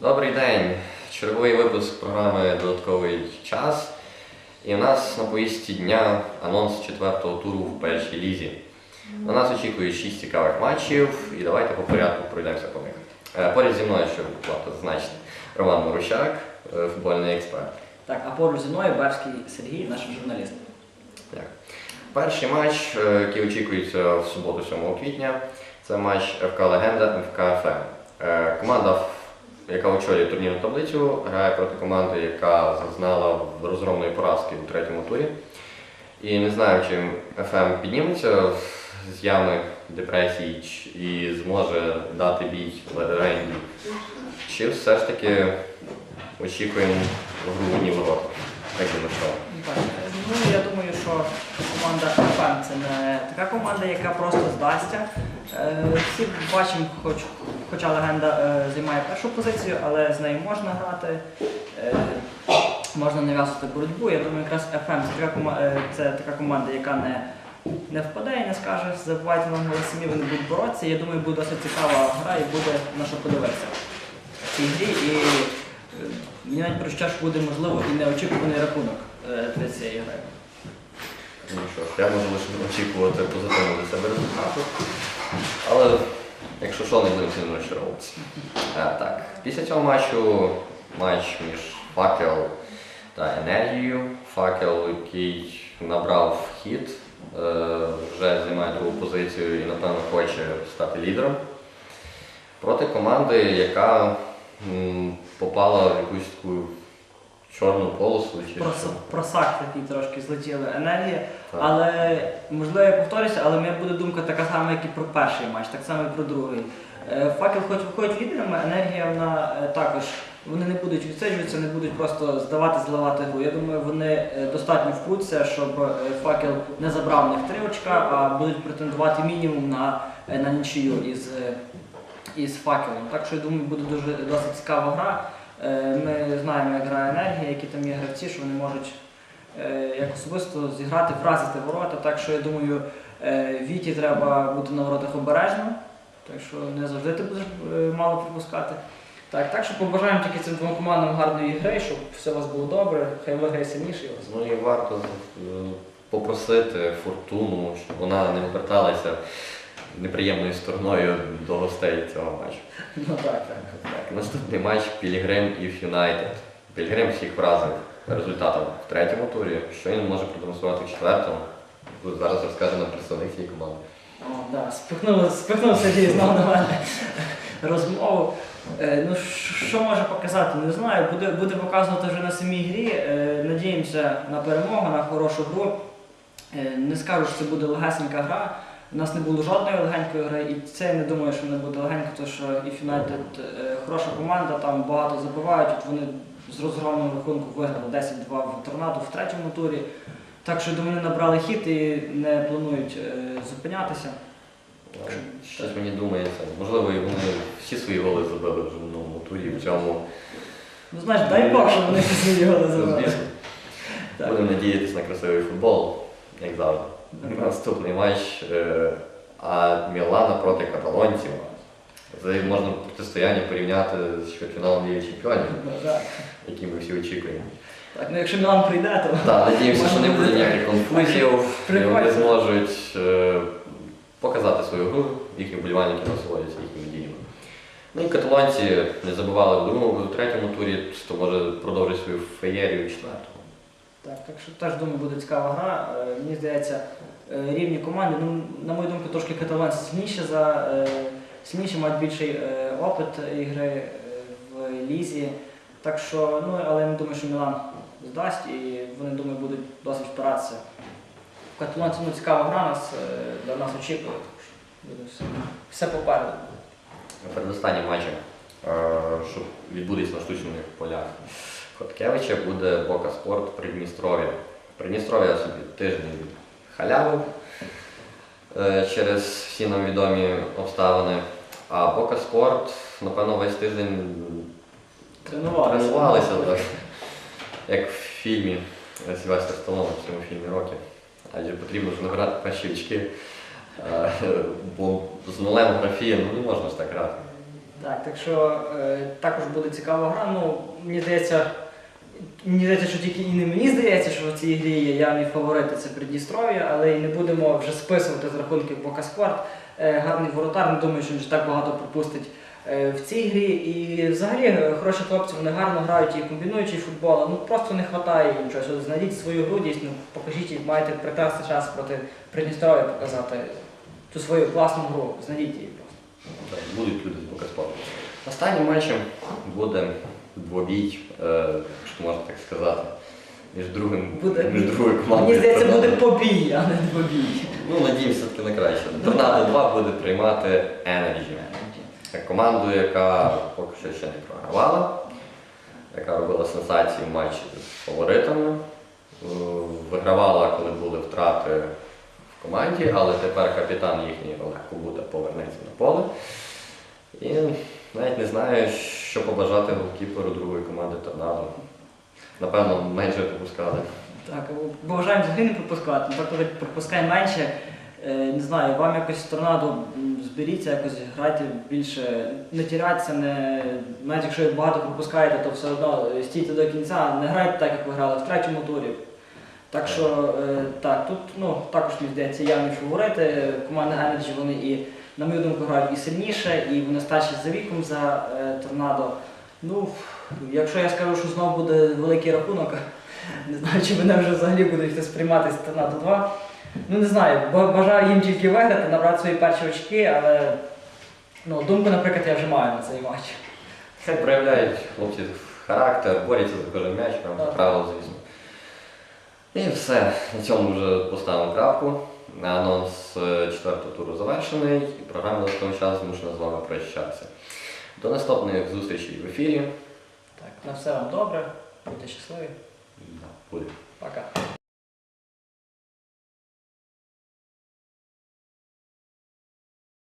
Добрий день. Черговий випуск програми Додатковий час. І у нас на повісті дня анонс четвертого туру в першій лізі. На нас очікує шість цікавих матчів, і давайте по порядку пройдемося по них. Е, Поряд зі мною, щоб варто зазначити, Роман Марущак, е, футбольний експерт. Так, а поруч зі мною Берський Сергій, наш журналіст. Дякую. Перший матч, е, який очікується в суботу 7 квітня, це матч ФК Легенда ФК ФМ. Команда, яка очолює турнірну таблицю, грає проти команди, яка зазнала розгромної поразки у третьому турі. І не знаю, чи ФМ підніметься з ями депресії і зможе дати бій Легенді. Чи все ж таки очікуємо гру ні ворота. Як думаєш? Ну я думаю, що команда ФМ це не така команда, яка просто здасться. Е, Всі бачимо, хоч, хоча легенда е, займає першу позицію, але з нею можна грати, е, можна нав'язувати боротьбу. Я думаю, якраз ФМ це така, е, це така команда, яка не, не впаде і не скаже, забувайте нам самі, вони будуть боротися. Я думаю, буде досить цікава гра і буде на що подивитися в цій грі. І е, мені навіть про що ж буде можливо і неочікуваний рахунок е, для цієї гри. Ну що ж, я можу лише очікувати позитивного для себе результату. Але якщо що, не будемо сильно розчаровуватися. Е, так, після цього матчу матч між факел та енергією. Факел, який набрав хід, е, вже займає другу позицію і, напевно, хоче стати лідером. Проти команди, яка попала в якусь таку чорну полосу. Чи Прос, що. просак такий трошки злетіли енергія. Так. Але можливо я повторюся, але моя буде думка така сама, як і про перший матч, так само і про другий. Е, Факел хоч виходить лідерами, енергія вона е, також. Вони не будуть відсиджуватися, не будуть просто здавати, зливати гру. Я думаю, вони е, достатньо впруться, щоб факел не забрав в них три очка, а будуть претендувати мінімум на, на нічию із, із факелом. Так що я думаю, буде дуже досить цікава гра. Е, Ми знаємо, як грає енергія, які там є гравці, що вони можуть е, як особисто зіграти, вразити ворота. Так що я думаю, е, Віті треба бути на воротах обережно, так що не завжди ти будеш мало пропускати. Так, так що побажаємо тільки цим двом командам гарної гри, щоб все у вас було добре, хай виграє сильніший. Ну і варто попросити фортуну, щоб вона не оберталася неприємною стороною до гостей цього матчу. Ну так, так. Так, наступний матч Пілігрим і Юнайтед. Пілігрим всіх вразив результатом в третьому турі. Що він може продемонструвати в четвертому? Тут зараз розкаже нам представник цієї команди. О, да, спихнув, спихнув Сергій знову на мене розмову. Е, ну, що- що може показати, не знаю. Буде, буде показувати вже на самій грі. Е, надіємося на перемогу, на хорошу гру. Е, не скажу, що це буде легесенька гра. У нас не було жодної легенької гри, і це я не думаю, що не буде легенько, тому що і Юнайтед хороша команда, там багато забивають. От вони з розгромним рахунку виграли 10-2 в торнадо в третьому турі. Так що думаю, вони набрали хід і не планують е, зупинятися. Щось мені думається. Можливо, і вони всі свої голи забили вже в минулому турі. В цьому Ну знаєш, дай Бог, щоб вони всі свої голи забили. Будемо надіятися на красивий футбол, як завжди. Наступний матч е, Мілана проти каталонців. Це можна протистояння порівняти з чвертьфіналом Ліги Чемпіонів, Ну, які ми всі очікуємо. Так, ну якщо Мілан прийде, то Так, надіємося, що не буде ніяких конфузів, і вони зможуть е, показати свою гру, їхні вболівальники насолодяться їхніми діями. Ну і каталонці не забували в другому, в третьому турі, то може продовжить свою феєрію в четвертому. Так, так що теж думаю, буде цікава гра. Е, Мені здається, е, рівні команди. Ну, на мою думку, трошки каталонці сильніші за е, сильніші, мають більший опит ігри в лізі. Так що, ну, але я не думаю, що Мілан здасть і вони думаю, будуть досить впиратися. В каталонці ну, цікава гра нас для нас очікує. Так що буде все, все попереду. Передостаннім матчем, е, що відбудеться на штучних полях Хоткевича, буде Бока Спорт Придністров'я. Придністров'я собі тиждень халявив е, через всі нам відомі обставини. А Бока Спорт, напевно, весь тиждень Тренувалися. тренувалися, так, як в фільмі Сільвестр Сталоне в цьому фільмі Рокі. Адже потрібно ж набирати перші очки. Е, Бо з нулем графії ну, не можна ж так грати. Так, так що е, також буде цікава гра. Ну, мені здається, мені здається, що тільки і не мені здається, що в цій грі є явні фаворити це Придністров'я, але і не будемо вже списувати з рахунків по Каскварт. Е, гарний воротар, не думаю, що він вже так багато пропустить е, в цій грі. І взагалі е, хороші хлопці, вони гарно грають і комбінуючий футбол. Ну просто не вистачає їм чогось. Знайдіть свою гру, дійсно, покажіть, маєте прекрасний час проти Придністров'я показати ту свою класну гру. Знайдіть її просто. Будуть люди з Бока Бокаспорту. Останнім матчем буде двобій, е, якщо можна так сказати, між другим Буде- між другою командою. Мені здається, буде побій, а не двобій. Ну, надіємося все-таки на краще. Ну, Торнадо 2 буде приймати Energy. Команду, яка поки що ще не програвала, яка робила сенсації в матчі з фаворитами. Е, Вигравала, коли були втрати в команді, але тепер капітан їхній Олег Кубута повернеться на поле. І навіть не знаю, що побажати голкіперу другої команди Торнадо. Напевно, менше пропускали. Так, бажаємо взагалі не пропускати, так коли пропускає менше. е, Не знаю, вам якось торнадо зберіться, якось грайте більше, не тіряться, не навіть якщо ви багато пропускаєте, то все одно е, стійте до кінця, не грайте так, як ви грали в третьому турі. Так що е, так, тут ну, також мені здається явні фаворити. Команда Energy вони і, на мою думку, грають і сильніше, і вони старші за віком за е, торнадо. Ну, якщо я скажу, що знову буде великий рахунок, не знаю, чи мене вже взагалі буде хтось приймати з торнадо 2. Ну не знаю, бажаю їм тільки виграти, набрати свої перші очки, але ну, думку, наприклад, я вже маю на цей матч. Хай проявляють хлопці характер, борються за кожен м'яч, правило, звісно. І все. На цьому вже поставимо крапку. Анонс е, четвертого туру завершений, і програма до того часу змушена з вами прощатися. До наступних зустрічей в ефірі. Так, на все вам добре, будьте щасливі. Да, буде. Пока.